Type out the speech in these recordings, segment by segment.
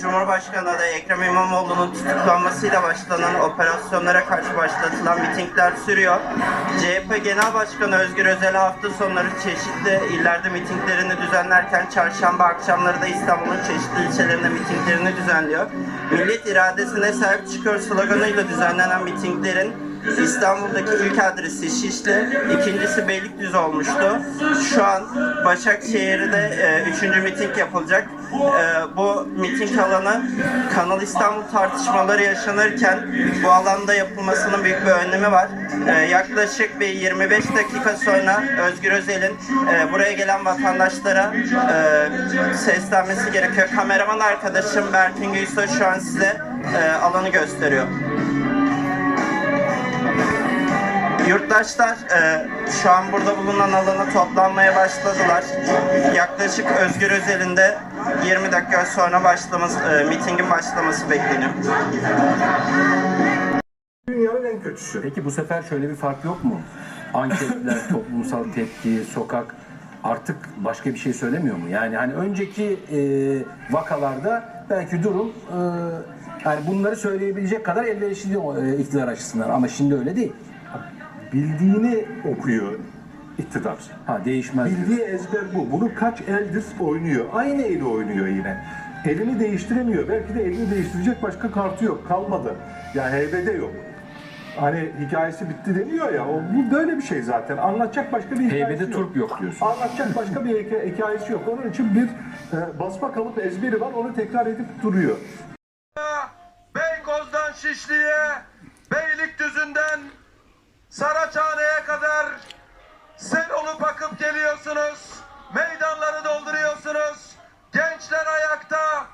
Cumhurbaşkanı adayı Ekrem İmamoğlu'nun tutuklanmasıyla başlanan operasyonlara karşı başlatılan mitingler sürüyor. CHP Genel Başkanı Özgür Özel hafta sonları çeşitli illerde mitinglerini düzenlerken çarşamba akşamları da İstanbul'un çeşitli ilçelerinde mitinglerini düzenliyor. Millet iradesine sahip çıkıyor sloganıyla düzenlenen mitinglerin İstanbul'daki ilk adresi Şişli, ikincisi Beylikdüzü olmuştu. Şu an Başakşehir'de e, üçüncü miting yapılacak. E, bu miting alanı Kanal İstanbul tartışmaları yaşanırken bu alanda yapılmasının büyük bir önemi var. E, yaklaşık bir 25 dakika sonra Özgür Özel'in e, buraya gelen vatandaşlara e, seslenmesi gerekiyor. Kameraman arkadaşım Berkin Gülsoy şu an size e, alanı gösteriyor. Yurttaşlar e, şu an burada bulunan alana toplanmaya başladılar. Yaklaşık Özgür Özel'in de 20 dakika sonra başlaması, e, mitingin başlaması bekleniyor. Dünyanın en kötüsü. Peki bu sefer şöyle bir fark yok mu? Anketler, toplumsal tepki, sokak artık başka bir şey söylemiyor mu? Yani hani önceki e, vakalarda belki durum e, yani bunları söyleyebilecek kadar elverişli e, iktidar açısından ama şimdi öyle değil. Bildiğini okuyor iktidar. Ha değişmez. Bildiği ezber bu. Bunu kaç eldir oynuyor. Aynı eli oynuyor yine. Elini değiştiremiyor. Belki de elini değiştirecek başka kartı yok. Kalmadı. Ya heybede yok. Hani hikayesi bitti deniyor ya. O, bu böyle bir şey zaten. Anlatacak başka bir hikayesi Heybede yok. turp yok diyorsun. Anlatacak başka bir hikaye- hikayesi yok. Onun için bir e, basma kalıp ezberi var. Onu tekrar edip duruyor. Beykoz'dan Şişli'ye, Beylikdüzü'nden Saraçhane'ye kadar sel olup akıp geliyorsunuz. Meydanları dolduruyorsunuz. Gençler ayakta,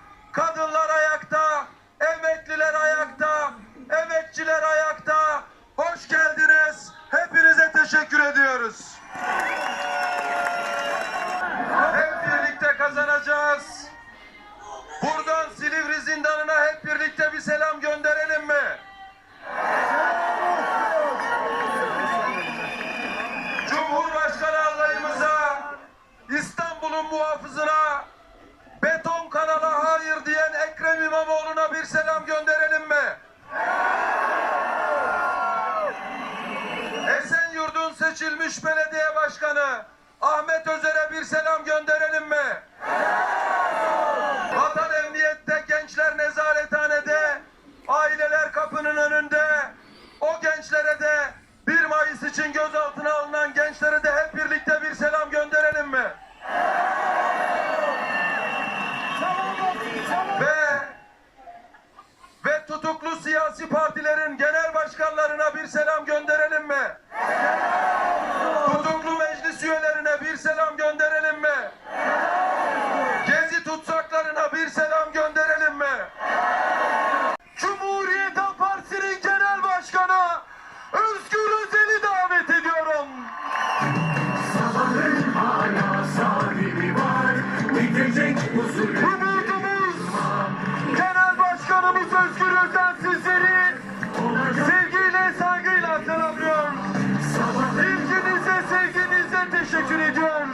selam gönderelim mi? Vatan emniyette, gençler nezarethanede, aileler kapının önünde. O gençlere de 1 Mayıs için gözaltına alınan gençlere de hep birlikte bir selam gönderelim mi? Ve ve tutuklu siyasi partilerin genel başkanlarına bir selam gönderelim mi? Umudumuz genel başkanımız Özgür Özel sevgiyle saygıyla selamlıyor. İlginize sevginize teşekkür ediyorum.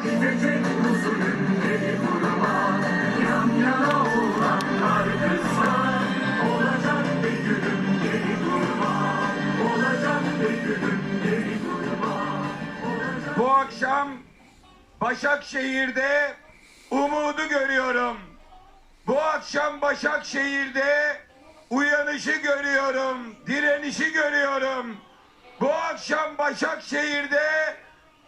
Bu akşam Başakşehir'de umudu görüyorum. Bu akşam Başakşehir'de uyanışı görüyorum, direnişi görüyorum. Bu akşam Başakşehir'de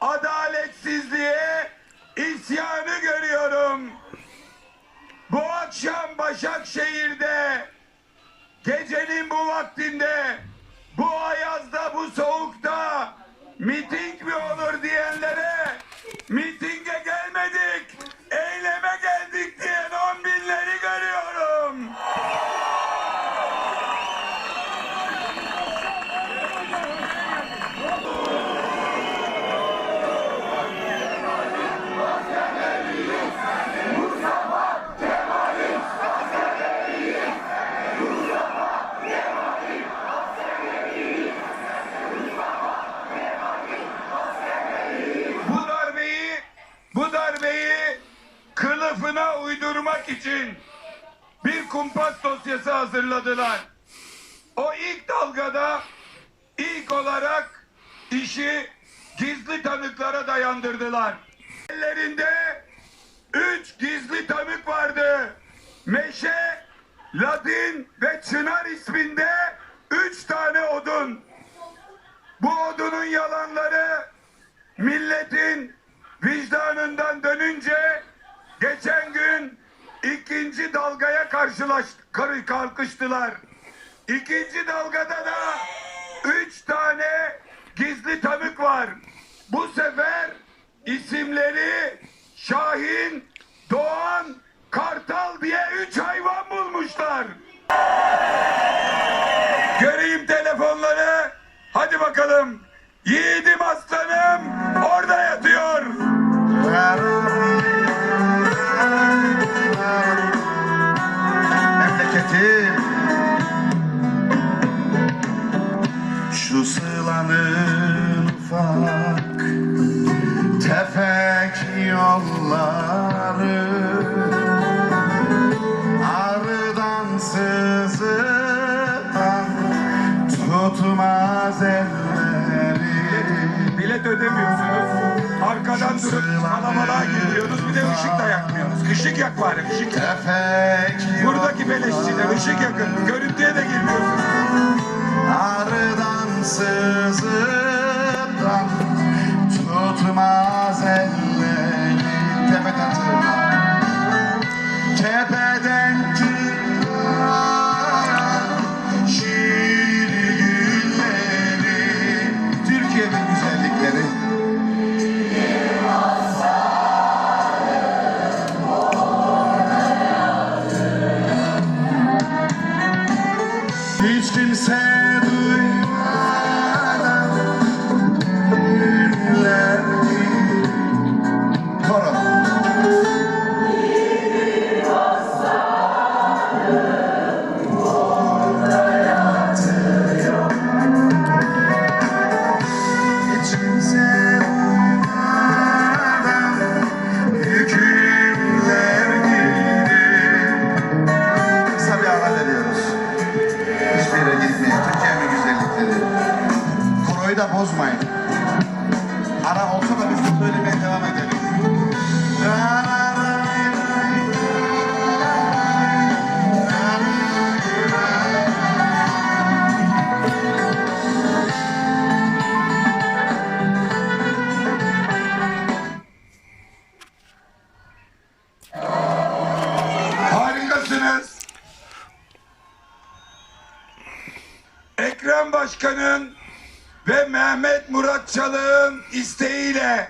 adaletsizliğe isyanı görüyorum. Bu akşam Başakşehir'de gecenin bu vaktinde bu ayazda kumpas dosyası hazırladılar. O ilk dalgada ilk olarak işi gizli tanıklara dayandırdılar. Ellerinde üç gizli tanık vardı. Meşe, Ladin ve Çınar isminde üç tane odun. Bu odunun yalanları milletin vicdanından dönünce geçen gün ikinci dalgaya karşılaş kar- kalkıştılar. İkinci dalgada da üç tane gizli tanık var. Bu sefer isimleri Şahin, Doğan, Kartal diye üç hayvan bulmuşlar. Göreyim telefonları. Hadi bakalım. Yiğidim aslanım orada yatıyor. Memleketim Şu sılanın ufak tefek yolları. Arıdan sızıdan tutmaz elleri Bilet ödemiyorsunuz. Arkadan durup kalabalığa gidiyorsunuz. Bir de ışık da yakmıyorsunuz. Işık yak bari ışık. Buradaki beleşçiler ışık yakın. Görüntüye de girmiyorsunuz. Arıdan sızıdan tutmaz elleri his. Ekrem Başkan'ın ve Mehmet Murat Çalık'ın isteğiyle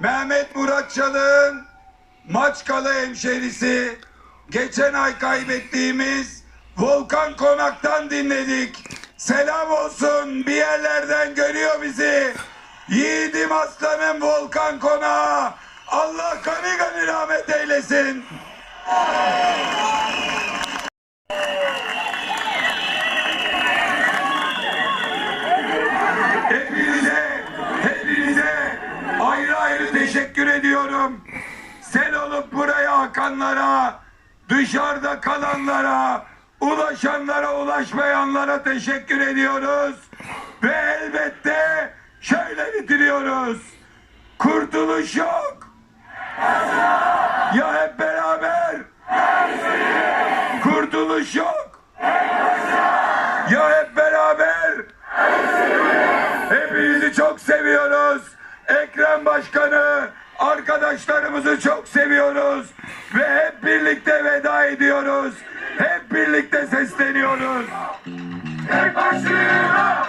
Mehmet Murat Çalık'ın Maçkalı hemşerisi geçen ay kaybettiğimiz Volkan Konak'tan dinledik. Selam olsun bir yerlerden görüyor bizi. Yiğidim aslanım Volkan Konak'a. Allah gani gani rahmet eylesin. Ediyorum. Sen olup buraya akanlara, dışarıda kalanlara, ulaşanlara, ulaşmayanlara teşekkür ediyoruz. Ve elbette şöyle bitiriyoruz. Kurtuluş yok. Ya hep beraber. Kurtuluş yok. Ya hep beraber. Hepinizi çok seviyoruz. Ekrem Başkanı, arkadaşlarımızı çok seviyoruz. Ve hep birlikte veda ediyoruz. Hep birlikte sesleniyoruz. Tek başına,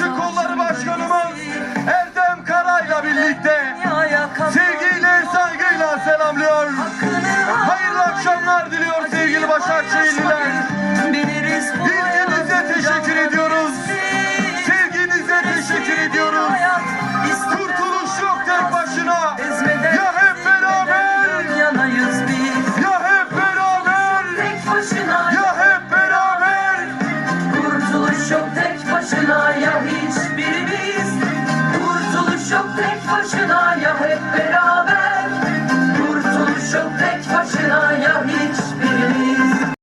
Koşu Kolları Başkanımız Erdem Karay'la birlikte sevgiyle, saygıyla selamlıyor. Hayırlı akşamlar diliyor sevgili Başakşehirliler.